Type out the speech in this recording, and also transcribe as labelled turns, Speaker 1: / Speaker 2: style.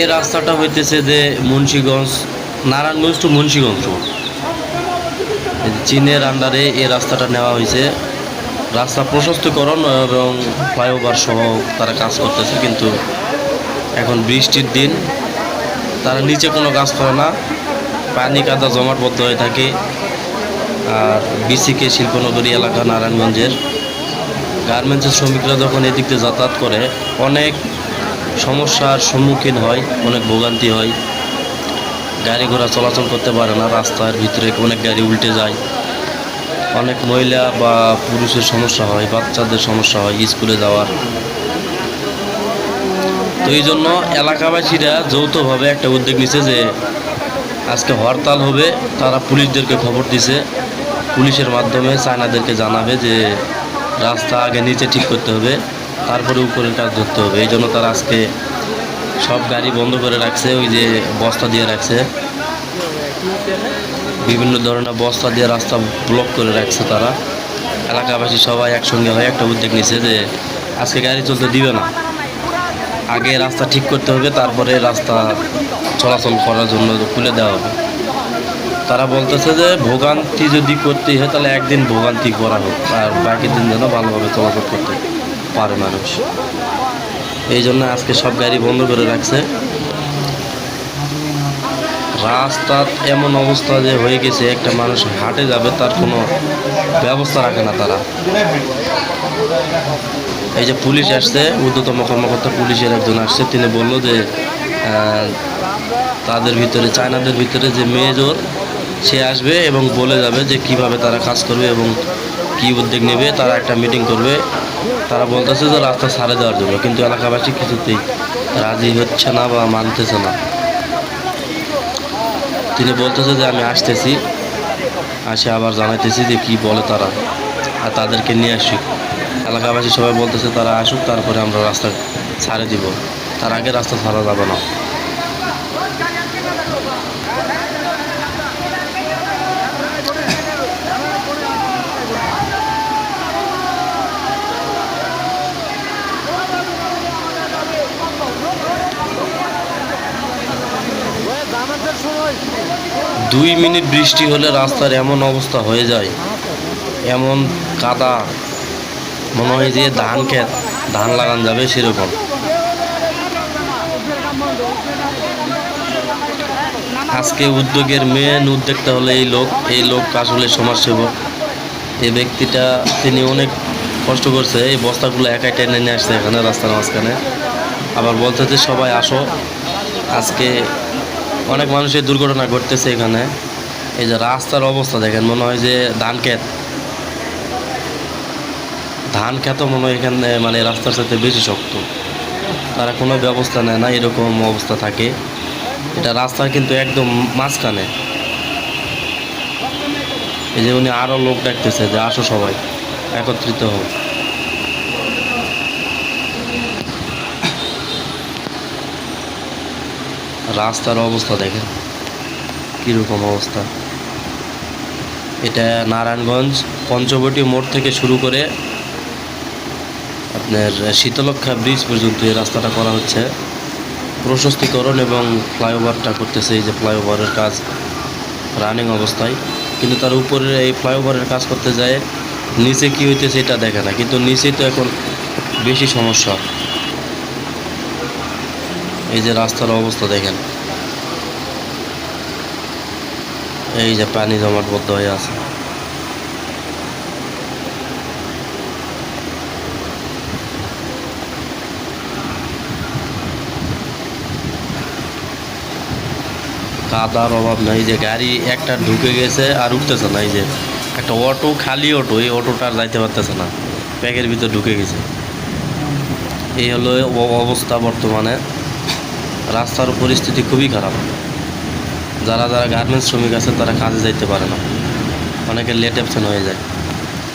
Speaker 1: এই রাস্তাটা হইতেছে যে মুন্সীগঞ্জ, নারায়ণগঞ্জ টু মুন্সীগঞ্জ রোড। চীনের আন্ডারে এই রাস্তাটা নেওয়া হয়েছে রাস্তা প্রশস্তকরণ এবং ফ্লাইওভার সহ তারা কাজ করতেছে, কিন্তু এখন বৃষ্টির দিন। তারা নিচে কোনো কাজ করে না, পানি কাদা জমাটবদ্ধ হয়ে থাকে। আর বিসিকে শিল্পনগরী এলাকা নারায়ণগঞ্জের। গার্মেন্টসের শ্রমিকরা যখন এদিক দিয়ে যাতায়াত করে, অনেক সমস্যার সম্মুখীন হয়, অনেক ভোগান্তি হয়। গাড়ি ঘোড়া চলাচল করতে পারে না, রাস্তার ভিতরে অনেক গাড়ি উল্টে যায়। অনেক মহিলা বা পুরুষের সমস্যা হয়, বাচ্চাদের সমস্যা হয় স্কুলে যাওয়ার। তো এই জন্য এলাকাবাসীরা যৌথভাবে একটা উদ্যোগ নিছে যে, আজকে হরতাল হবে, তারা পুলিশদেরকে খবর দিছে। পুলিশের মাধ্যমে চায়নাদেরকে জানাবে যে, রাস্তা আগে নিচে ঠিক করতে হবে। তারপরে উপরের কাজ ধরতে হবে। এই জন্য তারা আজকে সব গাড়ি বন্ধ করে রাখছে, ওই যে বস্তা দিয়ে রাখছে। বিভিন্ন ধরনের বস্তা দিয়ে রাস্তা ব্লক করে রাখছে তারা। এলাকাবাসী সবাই একসঙ্গে হয়ে একটা উদ্যোগ নিছে যে, আজকে গাড়ি চলতে দিবে না। আগে রাস্তা ঠিক করতে হবে, তারপরে রাস্তা চলাচল করার জন্য খুলে দেওয়া হবে। তারা বলতেছে যে, ভোগান্তি যদি করতেই হয়, তাহলে একদিন ভোগান্তি করা হোক, আর বাকি দিন যেন ভালোভাবে চলাচল করতে পারে মানুষ। এই জন্য আজকে সব গাড়ি বন্ধ করে রাখছে। রাস্তা এমন অবস্থা যে হয়ে গেছে, একটা মানুষ হাটে যাবে তার কোনো ব্যবস্থা রাখে না তারা। এই যে পুলিশ আসছে ঊর্ধ্বতম কর্মকর্তা পুলিশের একজন আসছে, তিনি বলল যে তাদের ভিতরে, চায়নাদের ভিতরে যে মেজর, সে আসবে এবং বলে যাবে যে কীভাবে তারা কাজ করবে এবং কি উদ্যোগ নেবে, তারা একটা মিটিং করবে। তারা বলতেছে যে রাস্তা সারে দেওয়ার জন্য, কিন্তু এলাকাবাসী কিছুতেই রাজি হচ্ছে না বা মানতেছে না। তিনি বলতেছে যে, আমি আসতেছি। আসে আবার জানাইতেছি যে, কি বলে তারা? আর তাদেরকে নিয়ে আসি এলাকাবাসী সবাই বলতেছে, তারা আসুক, তারপরে আমরা রাস্তা ছাড়ে দিব। তার আগে রাস্তা ছাড়া যাবে না। দুই মিনিট বৃষ্টি হলে রাস্তার এমন অবস্থা হয়ে যায়। এমন কাদা, মনে হয় যে ধান ক্ষেত, ধান লাগান যাবে সেরকম। আজকে উদ্যোগের মেন উদ্যোগটা হলো এই লোক। এই লোক আসলে সমাজসেবক। এই ব্যক্তিটা, তিনি অনেক কষ্ট করছে। এই বস্তাগুলো একাই টেনে নিয়ে আসছে এখানে রাস্তার মাঝখানে। আবার বলতে যে সবাই আসো। আজকে অনেক মানুষের দুর্ঘটনা ঘটতেছে এখানে। এই যে রাস্তার অবস্থা দেখেন, মনে হয় যে ধান ক্ষেত ধান ক্ষেত মনে হয় এখানে মানে রাস্তার সাথে বেশি শক্ত। তারা কোনো ব্যবস্থা নেয় না, এরকম অবস্থা থাকে। এটা রাস্তার কিন্তু একদম মাঝখানে। এই যে উনি আরও লোক ডাকতেছে যে আসো সবাই, একত্রিত হোক রাস্তার অবস্থা দেখেন। কীরকম অবস্থা। এটা নারায়ণগঞ্জ পঞ্চবটি মোড় থেকে শুরু করে আপনার শীতলক্ষা ব্রিজ পর্যন্ত এই রাস্তাটা করা হচ্ছে। প্রশস্তিকরণ এবং ফ্লাইওভারটা করতেছে এই যে ফ্লাইওভারের কাজ, রানিং অবস্থায়। কিন্তু তার উপরে এই ফ্লাইওভারের কাজ করতে যায়, নিচে কী হইতেছে এটা দেখে না। কিন্তু নিচেই তো এখন বেশি সমস্যা। এই যে রাস্তার অবস্থা দেখেন। এই যে পানি জমাটবদ্ধ হয়ে আছে। কাদার অভাব নাই যে গাড়ি একটা ঢুকে গেছে আর উঠতেছে না, এই যে একটা অটো, খালি অটো, এই অটোটা আর যাইতে পারতেছে না। প্যাকের ভিতর ঢুকে গেছে। এই হলো অবস্থা বর্তমানে। রাস্তার পরিস্থিতি খুবই খারাপ। যারা যারা গার্মেন্টস শ্রমিক আছে তারা কাজে যাইতে পারে না। অনেকে লেট অ্যাবসেন্ট হয়ে যায়।